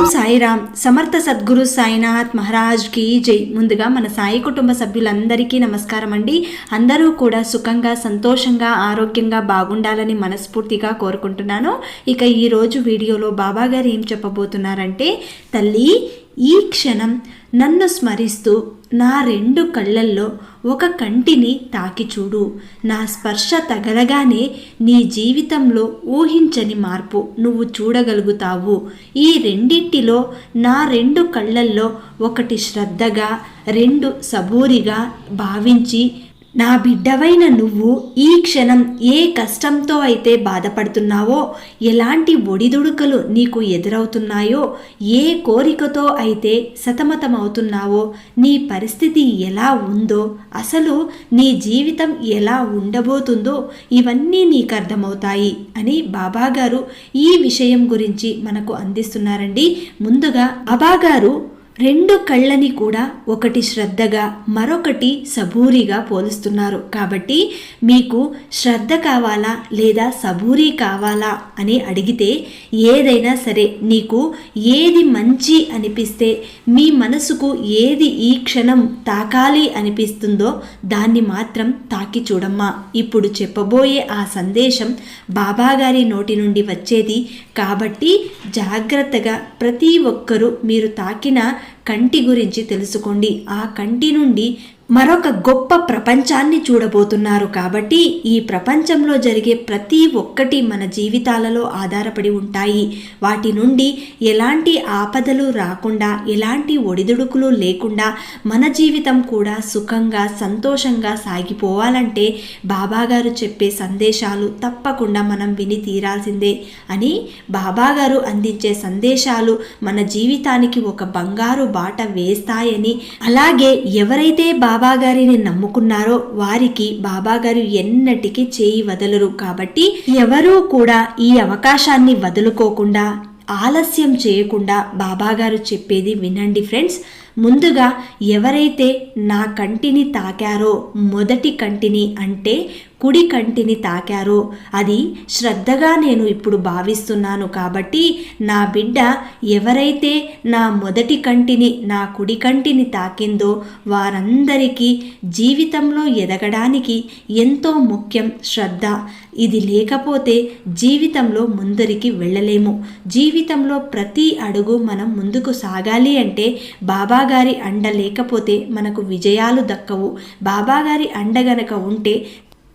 ఓం సాయిరామ్. సమర్థ సద్గురు సాయినాథ్ మహారాజ్కి జై. ముందుగా మన సాయి కుటుంబ సభ్యులందరికీ నమస్కారం అండి. అందరూ కూడా సుఖంగా సంతోషంగా ఆరోగ్యంగా బాగుండాలని మనస్ఫూర్తిగా కోరుకుంటున్నాను. ఇక ఈరోజు వీడియోలో బాబా గారు ఏం చెప్పబోతున్నారంటే తల్లి ఈ క్షణం నన్ను స్మరిస్తూ నా రెండు కళ్ళల్లో ఒక కంటిని తాకి చూడు. నా స్పర్శ తగలగానే నీ జీవితంలో ఊహించని మార్పు నువ్వు చూడగలుగుతావు. ఈ రెండింటిలో నా రెండు కళ్ళల్లో ఒకటి శ్రద్ధగా రెండు సబూరిగా భావించి నా బిడ్డవైన నువ్వు ఈ క్షణం ఏ కష్టంతో అయితే బాధపడుతున్నావో ఎలాంటి ఒడిదుడుకలు నీకు ఎదురవుతున్నాయో ఏ కోరికతో అయితే సతమతమవుతున్నావో నీ పరిస్థితి ఎలా ఉందో అసలు నీ జీవితం ఎలా ఉండబోతుందో ఇవన్నీ నీకు అర్థమవుతాయి అని బాబాగారు ఈ విషయం గురించి మనకు అందిస్తున్నారండి. ముందుగా బాబాగారు రెండు కళ్ళని కూడా ఒకటి శ్రద్ధగా మరొకటి సబూరిగా పోలుస్తున్నారు. కాబట్టి మీకు శ్రద్ధ కావాలా లేదా సబూరి కావాలా అని అడిగితే ఏదైనా సరే నీకు ఏది మంచి అనిపిస్తే మీ మనసుకు ఏది ఈ క్షణం తాకాలి అనిపిస్తుందో దాన్ని మాత్రం తాకి చూడమ్మా. ఇప్పుడు చెప్పబోయే ఆ సందేశం బాబాగారి నోటి నుండి వచ్చేది కాబట్టి జాగ్రత్తగా ప్రతి ఒక్కరూ మీరు తాకిన కంటి గురించి తెలుసుకోండి. ఆ కంటి నుండి మరొక గొప్ప ప్రపంచాన్ని చూడబోతున్నారు కాబట్టి ఈ ప్రపంచంలో జరిగే ప్రతి ఒక్కటి మన జీవితాలలో ఆధారపడి ఉంటాయి. వాటి నుండి ఎలాంటి ఆపదలు రాకుండా ఎలాంటి ఒడిదుడుకులు లేకుండా మన జీవితం కూడా సుఖంగా సంతోషంగా సాగిపోవాలంటే బాబాగారు చెప్పే సందేశాలు తప్పకుండా మనం విని తీరాల్సిందే అని బాబాగారు అందించే సందేశాలు మన జీవితానికి ఒక బంగారు బాట వేస్తాయని. అలాగే ఎవరైతే బాబాగారిని నమ్ముకున్నారో వారికి బాబాగారు ఎన్నటికీ చేయి వదలరు. కాబట్టి ఎవరూ కూడా ఈ అవకాశాన్ని వదులుకోకుండా ఆలస్యం చేయకుండా బాబాగారు చెప్పేది వినండి ఫ్రెండ్స్. ముందుగా ఎవరైతే నా కంటిని తాకారో మొదటి కంటిని అంటే కుడి కంటిని తాకారో అది శ్రద్ధగా నేను ఇప్పుడు భావిస్తున్నాను కాబట్టి నా బిడ్డ ఎవరైతే నా మొదటి కంటిని నా కుడి కంటిని తాకిందో వారందరికీ జీవితంలో ఎదగడానికి ఎంతో ముఖ్యం శ్రద్ధ. ఇది లేకపోతే జీవితంలో ముందరికి వెళ్ళలేము. జీవితంలో ప్రతి అడుగు మనం ముందుకు సాగాలి అంటే బాబా బాబాగారి అండ లేకపోతే మనకు విజయాలు దక్కవు. బాబాగారి అండ గనక ఉంటే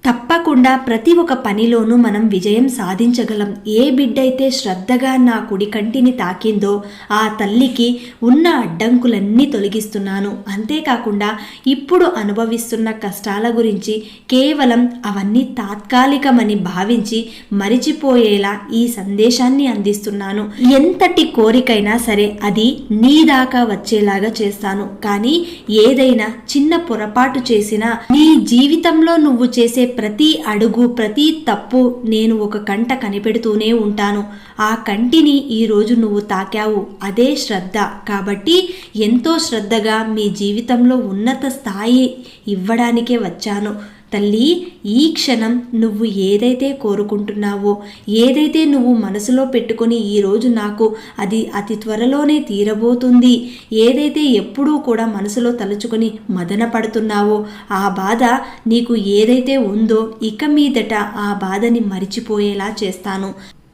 తప్పకుండా ప్రతి ఒక్క పనిలోనూ మనం విజయం సాధించగలం. ఏ బిడ్డైతే శ్రద్ధగా నా కుడి కంటిని తాకిందో ఆ తల్లికి ఉన్న అడ్డంకులన్నీ తొలగిస్తున్నాను. అంతేకాకుండా ఇప్పుడు అనుభవిస్తున్న కష్టాల గురించి కేవలం అవన్నీ తాత్కాలికమని భావించి మరిచిపోయేలా ఈ సందేశాన్ని అందిస్తున్నాను. ఎంతటి కోరికైనా సరే అది నీ దాకా వచ్చేలాగా చేస్తాను. కానీ ఏదైనా చిన్న పొరపాటు చేసినా నీ జీవితంలో నువ్వు చేసే ప్రతి అడుగు ప్రతి తప్పు నేను ఒక కంట కనిపెడుతూనే ఉంటాను. ఆ కంటిని ఈరోజు నువ్వు తాకావు. అదే శ్రద్ధ. కాబట్టి ఎంతో శ్రద్ధగా మీ జీవితంలో ఉన్నత స్థాయి ఇవ్వడానికే వచ్చాను. తల్లి ఈ క్షణం నువ్వు ఏదైతే కోరుకుంటున్నావో ఏదైతే నువ్వు మనసులో పెట్టుకొని ఈరోజు నాకు అది అతి త్వరలోనే తీరబోతుంది ఏదైతే ఎప్పుడూ కూడా మనసులో తలుచుకొని మదన పడుతున్నావో ఆ బాధ నీకు ఏదైతే ఉందో ఇక మీదట ఆ బాధని మరిచిపోయేలా చేస్తాను.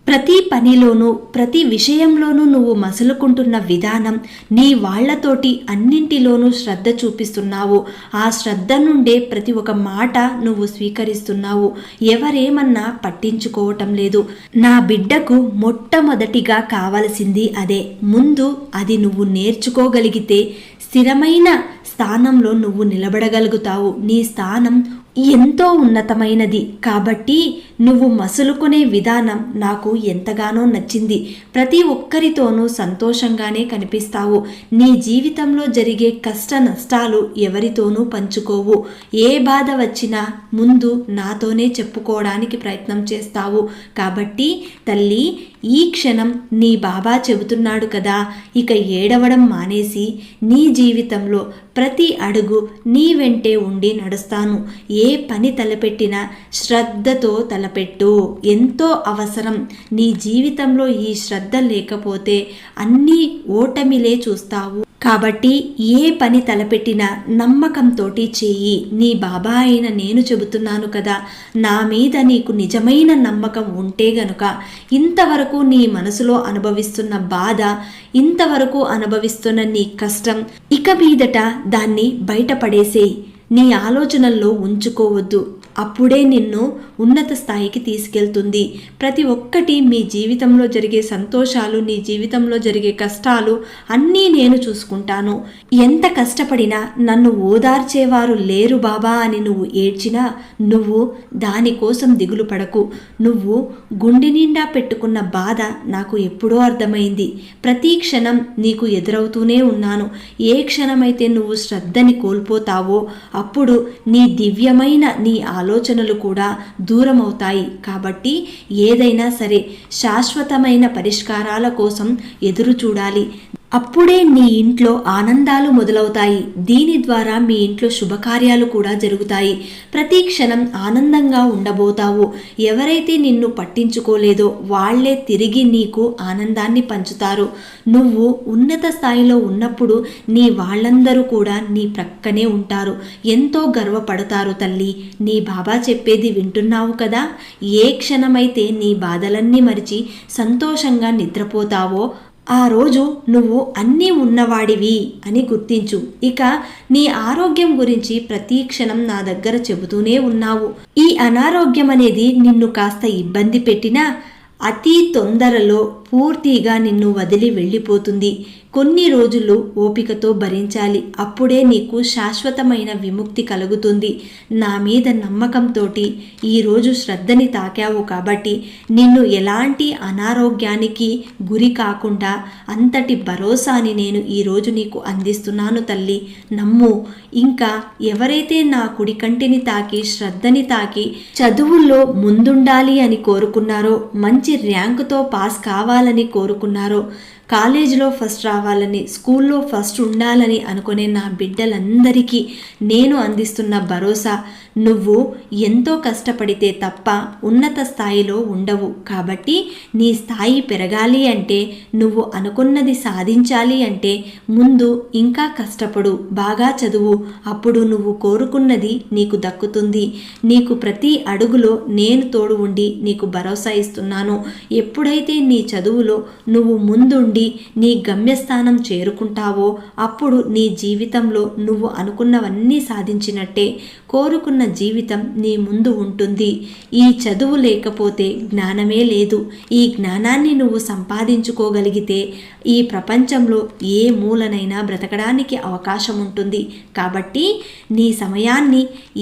ప్రతి పనిలోనూ ప్రతి విషయంలోనూ నువ్వు మసులుకుంటున్న విధానం నీ వాళ్ళతోటి అన్నింటిలోనూ శ్రద్ధ చూపిస్తున్నావు. ఆ శ్రద్ధ నుండే ప్రతి ఒక్క మాట నువ్వు స్వీకరిస్తున్నావు. ఎవరేమన్నా పట్టించుకోవటం లేదు. నా బిడ్డకు మొట్టమొదటిగా కావలసింది అదే. ముందు అది నువ్వు నేర్చుకోగలిగితే స్థిరమైన స్థానంలో నువ్వు నిలబడగలుగుతావు. నీ స్థానం ఎంతో ఉన్నతమైనది. కాబట్టి నువ్వు మసులుకునే విధానం నాకు ఎంతగానో నచ్చింది. ప్రతి ఒక్కరితోనూ సంతోషంగానే కనిపిస్తావు. నీ జీవితంలో జరిగే కష్ట నష్టాలు ఎవరితోనూ పంచుకోవు. ఏ బాధ వచ్చినా ముందు నాతోనే చెప్పుకోవడానికి ప్రయత్నం చేస్తావు. కాబట్టి తల్లి ఈ క్షణం నీ బాబా చెబుతున్నాడు కదా. ఇక ఏడవడం మానేసి నీ జీవితంలో ప్రతి అడుగు నీ వెంటే ఉండి నడుస్తాను. ఏ పని తలపెట్టినా శ్రద్ధతో పెట్టు ఎంతో అవసరం. నీ జీవితంలో ఈ శ్రద్ధ లేకపోతే అన్నీ ఓటమిలే చూస్తావు. కాబట్టి ఏ పని తలపెట్టినా నమ్మకంతో చేయి. నీ బాబా అయిన నేను చెబుతున్నాను కదా. నా మీద నీకు నిజమైన నమ్మకం ఉంటే గనుక ఇంతవరకు నీ మనసులో అనుభవిస్తున్న బాధ ఇంతవరకు అనుభవిస్తున్న నీ కష్టం ఇక మీదట దాన్ని బయటపడేసేయి. నీ ఆలోచనల్లో ఉంచుకోవద్దు. అప్పుడే నిన్ను ఉన్నత స్థాయికి తీసుకెళ్తుంది. ప్రతి ఒక్కటి మీ జీవితంలో జరిగే సంతోషాలు నీ జీవితంలో జరిగే కష్టాలు అన్నీ నేను చూసుకుంటాను. ఎంత కష్టపడినా నన్ను ఓదార్చేవారు లేరు బాబా అని నువ్వు ఏడ్చినా నువ్వు దానికోసం దిగులు పడకు. నువ్వు గుండె నిండా పెట్టుకున్న బాధ నాకు ఎప్పుడో అర్థమైంది. ప్రతి క్షణం నీకు ఎదురవుతూనే ఉన్నాను. ఏ క్షణమైతే నువ్వు శ్రద్ధని కోల్పోతావో అప్పుడు నీ దివ్యమైన నీ ఆ ఆలోచనలు కూడా దూరమవుతాయి. కాబట్టి ఏదైనా సరే శాశ్వతమైన పరిష్కారాల కోసం ఎదురు చూడాలి అప్పుడే నీ ఇంట్లో ఆనందాలు మొదలవుతాయి. దీని ద్వారా మీ ఇంట్లో శుభకార్యాలు కూడా జరుగుతాయి. ప్రతి క్షణం ఆనందంగా ఉండబోతావు. ఎవరైతే నిన్ను పట్టించుకోలేదో వాళ్ళే తిరిగి నీకు ఆనందాన్ని పంచుతారు. నువ్వు ఉన్నత స్థాయిలో ఉన్నప్పుడు నీ వాళ్ళందరూ కూడా నీ ప్రక్కనే ఉంటారు. ఎంతో గర్వపడతారు తల్లి. నీ బాబా చెప్పేది వింటున్నావు కదా? ఏ క్షణమైతే నీ బాధలన్నీ మరిచి సంతోషంగా నిద్రపోతావో ఆ రోజు నువ్వు అన్నీ ఉన్నవాడివి అని గుర్తించు. ఇక నీ ఆరోగ్యం గురించి ప్రతి క్షణం నా దగ్గర చెబుతూనే ఉన్నావు. ఈ అనారోగ్యం అనేది నిన్ను కాస్త ఇబ్బంది పెట్టినా అతి తొందరలో పూర్తిగా నిన్ను వదిలి వెళ్ళిపోతుంది. కొన్ని రోజులు ఓపికతో భరించాలి. అప్పుడే నీకు శాశ్వతమైన విముక్తి కలుగుతుంది. నా మీద నమ్మకంతో ఈరోజు శ్రద్ధని తాకావు కాబట్టి నిన్ను ఎలాంటి అనారోగ్యానికి గురి కాకుండా అంతటి భరోసాని నేను ఈరోజు నీకు అందిస్తున్నాను తల్లి. నమ్ము ఇంకా ఎవరైతే నా కుడి కంటిని తాకి శ్రద్ధని తాకి చదువుల్లో ముందుండాలి అని కోరుకున్నారో మంచి ర్యాంకుతో పాస్ కావాలి కావాలని కోరుకున్నారో కాలేజీలో ఫస్ట్ రావాలని స్కూల్లో ఫస్ట్ ఉండాలని అనుకునే నా బిడ్డలందరికీ నేను అందిస్తున్న భరోసా నువ్వు ఎంతో కష్టపడితే తప్ప ఉన్నత స్థాయిలో ఉండవు. కాబట్టి నీ స్థాయి పెరగాలి అంటే నువ్వు అనుకున్నది సాధించాలి అంటే ముందు ఇంకా కష్టపడు బాగా చదువు అప్పుడు నువ్వు కోరుకున్నది నీకు దక్కుతుంది. నీకు ప్రతి అడుగులో నేను తోడు ఉండి నీకు భరోసా ఇస్తున్నాను. ఎప్పుడైతే నీ చదువులో నువ్వు ముందుండి నీ గమ్యస్థానం చేరుకుంటావో అప్పుడు నీ జీవితంలో నువ్వు అనుకున్నవన్నీ సాధించినట్టే కోరుకున్న జీవితం నీ ముందు ఉంటుంది. ఈ చదువు లేకపోతే జ్ఞానమే లేదు. ఈ జ్ఞానాన్ని నువ్వు సంపాదించుకోగలిగితే ఈ ప్రపంచంలో ఏ మూలనైనా బ్రతకడానికి అవకాశం ఉంటుంది. కాబట్టి నీ సమయాన్ని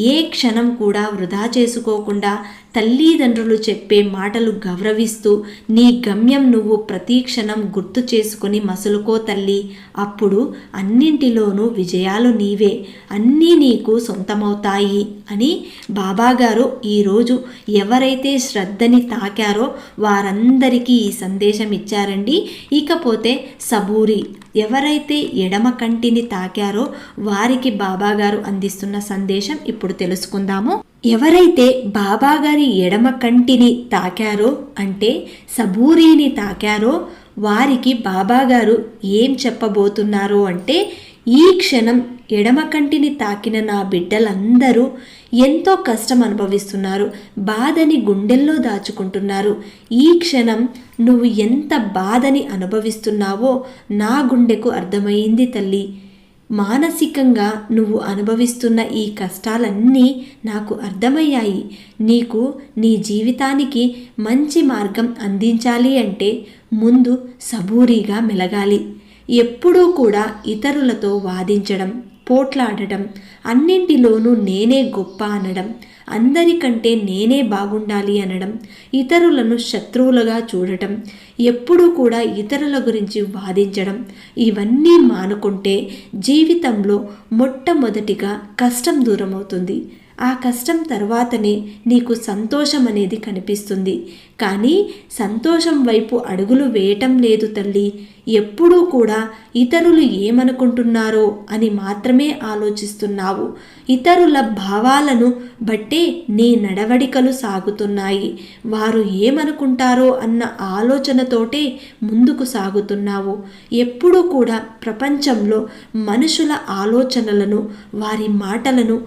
ఏ క్షణం కూడా వృధా చేసుకోకుండా తల్లిదండ్రులు చెప్పే మాటలు గౌరవిస్తూ నీ గమ్యం నువ్వు ప్రతి క్షణం గుర్తు చేసుకుని మసులుకో తల్లి. అప్పుడు అన్నింటిలోనూ విజయాలు నీవే. అన్నీ నీకు సొంతమవుతాయి అని బాబాగారు ఈరోజు ఎవరైతే శ్రద్ధని తాకారో వారందరికీ ఈ సందేశం ఇచ్చారండి. ఇకపోతే సబూరి ఎవరైతే ఎడమ కంటిని తాకారో వారికి బాబాగారు అందిస్తున్న సందేశం ఇప్పుడు తెలుసుకుందాము. ఎవరైతే బాబాగారి ఎడమ కంటిని తాకారో అంటే సబూరిని తాకారో వారికి బాబాగారు ఏం చెప్పబోతున్నారో అంటే ఈ క్షణం ఎడమ కంటిని తాకిన నా బిడ్డలందరూ ఎంతో కష్టం అనుభవిస్తున్నారు బాధని గుండెల్లో దాచుకుంటున్నారు. ఈ క్షణం నువ్వు ఎంత బాధని అనుభవిస్తున్నావో నా గుండెకు అర్థమైంది తల్లి. మానసికంగా నువ్వు అనుభవిస్తున్న ఈ కష్టాలన్నీ నాకు అర్థమయ్యాయి. నీకు నీ జీవితానికి మంచి మార్గం అందించాలి అంటే ముందు సబూరీగా మెలగాలి. ఎప్పుడూ కూడా ఇతరులతో వాదించడం పోట్లాడటం అన్నింటిలోనూ నేనే గొప్ప అనడం అందరికంటే నేనే బాగుండాలి అనడం ఇతరులను శత్రువులుగా చూడటం ఎప్పుడూ కూడా ఇతరుల గురించి వాదించడం ఇవన్నీ మానుకుంటే జీవితంలో మొట్టమొదటిగా కష్టం దూరమవుతుంది. ఆ కష్టం తర్వాతనే నీకు సంతోషం అనేది కనిపిస్తుంది. కానీ సంతోషం వైపు అడుగులు వేయటం లేదు తల్లి. ఎప్పుడూ కూడా ఇతరులు ఏమనుకుంటున్నారో అని మాత్రమే ఆలోచిస్తున్నావు. ఇతరుల భావాలను బట్టే నీ నడవడికలు సాగుతున్నాయి. వారు ఏమనుకుంటారో అన్న ఆలోచనతోటే ముందుకు సాగుతున్నావు. ఎప్పుడూ కూడా ప్రపంచంలో మనుషుల ఆలోచనలను వారి మాటలను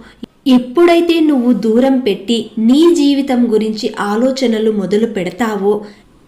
ఎప్పుడైతే నువ్వు దూరం పెట్టి నీ జీవితం గురించి ఆలోచనలు మొదలు పెడతావో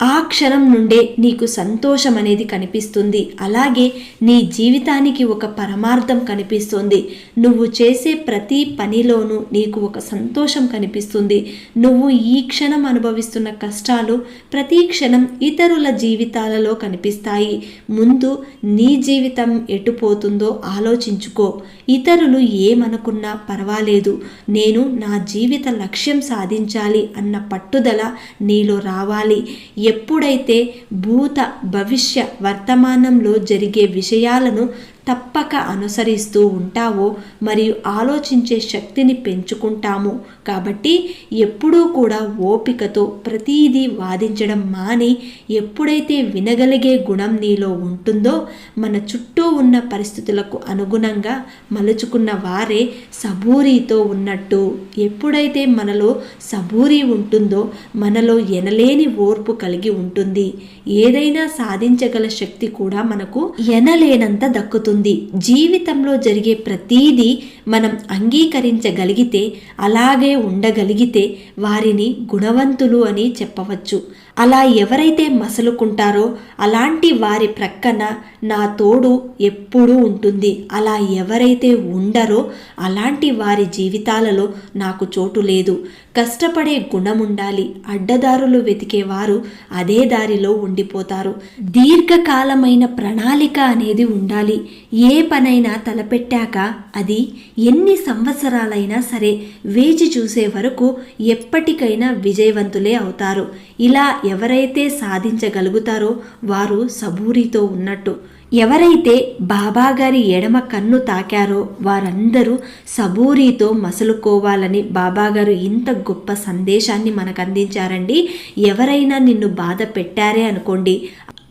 ఆ క్షణం నుండే నీకు సంతోషం అనేది కనిపిస్తుంది. అలాగే నీ జీవితానికి ఒక పరమార్థం కనిపిస్తుంది. నువ్వు చేసే ప్రతి పనిలోనూ నీకు ఒక సంతోషం కనిపిస్తుంది. నువ్వు ఈ క్షణం అనుభవిస్తున్న కష్టాలు ప్రతి క్షణం ఇతరుల జీవితాలలో కనిపిస్తాయి. ముందు నీ జీవితం ఎటుపోతుందో ఆలోచించుకో. ఇతరులు ఏమనుకున్నా పర్వాలేదు. నేను నా జీవిత లక్ష్యం సాధించాలి అన్న పట్టుదల నీలో రావాలి. ఎప్పుడైతే భూత భవిష్య వర్తమానంలో జరిగే విషయాలను తప్పక అనుసరిస్తూ ఉంటావో మరియు ఆలోచించే శక్తిని పెంచుకుంటాము. కాబట్టి ఎప్పుడూ కూడా ఓపికతో ప్రతీదీ వాదించడం మాని ఎప్పుడైతే వినగలిగే గుణం నీలో ఉంటుందో మన చుట్టూ ఉన్న పరిస్థితులకు అనుగుణంగా మలుచుకున్న వారే సబూరితో ఉన్నట్టు. ఎప్పుడైతే మనలో సబూరి ఉంటుందో మనలో ఎనలేని ఓర్పు కలిగి ఉంటుంది. ఏదైనా సాధించగల శక్తి కూడా మనకు ఎనలేనంత దక్కుతుంది. జీవితంలో జరిగే ప్రతీదీ మనం అంగీకరించగలిగితే అలాగే ఉండగలిగితే వారిని గుణవంతులు అని చెప్పవచ్చు. అలా ఎవరైతే మసలుకుంటారో అలాంటి వారి ప్రక్కన నా తోడు ఎప్పుడూ ఉంటుంది. అలా ఎవరైతే ఉండరో అలాంటి వారి జీవితాలలో నాకు చోటు లేదు. కష్టపడే గుణం ఉండాలి అడ్డదారులు వెతికేవారు అదే దారిలో ఉండిపోతారు. దీర్ఘకాలమైన ప్రణాళిక అనేది ఉండాలి. ఏ పనైనా తలపెట్టాక అది ఎన్ని సంవత్సరాలైనా సరే వేచి చూసే వరకు ఎప్పటికైనా విజయవంతులే అవుతారు. ఇలా ఎవరైతే సాధించగలుగుతారో వారు సబూరితో ఉన్నట్టు. ఎవరైతే బాబాగారి ఎడమ కన్ను తాకారో వారందరూ సబూరితో మసలుకోవాలని బాబాగారు ఇంత గొప్ప సందేశాన్ని మనకు అందించారండి ఎవరైనా నిన్ను బాధ పెట్టారే అనుకోండి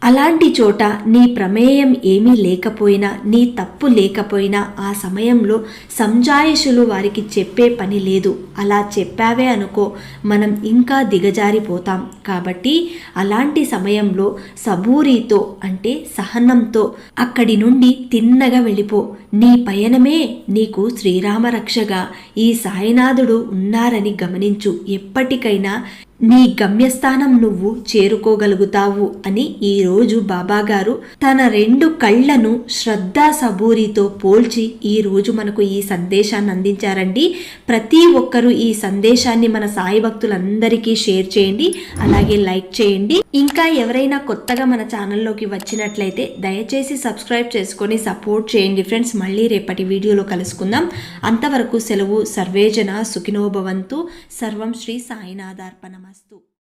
అలాంటి చోట నీ ప్రమేయం ఏమీ లేకపోయినా నీ తప్పు లేకపోయినా ఆ సమయంలో సంజాయిషులు వారికి చెప్పే పని లేదు. అలా చెప్పావే అనుకో మనం ఇంకా దిగజారిపోతాం. కాబట్టి అలాంటి సమయంలో సబూరితో అంటే సహనంతో అక్కడి నుండి తిన్నగా వెళ్ళిపో. నీ పయనమే నీకు శ్రీరామరక్షగా. ఈ సాయినాథుడు ఉన్నారని గమనించు. ఎప్పటికైనా నీ గమ్యస్థానం నువ్వు చేరుకోగలుగుతావు అని ఈరోజు బాబాగారు తన రెండు కళ్ళను శ్రద్ధా సబూరితో పోల్చి ఈరోజు మనకు ఈ సందేశాన్ని అందించారండి. ప్రతి ఒక్కరూ ఈ సందేశాన్ని మన సాయి భక్తులందరికీ షేర్ చేయండి అలాగే లైక్ చేయండి. ఇంకా ఎవరైనా కొత్తగా మన ఛానల్లోకి వచ్చినట్లయితే దయచేసి సబ్స్క్రైబ్ చేసుకొని సపోర్ట్ చేయండి ఫ్రెండ్స్. మళ్ళీ రేపటి వీడియోలో కలుసుకుందాం. అంతవరకు సెలవు సర్వేజన సుఖినోభవంతు సర్వం శ్రీ un.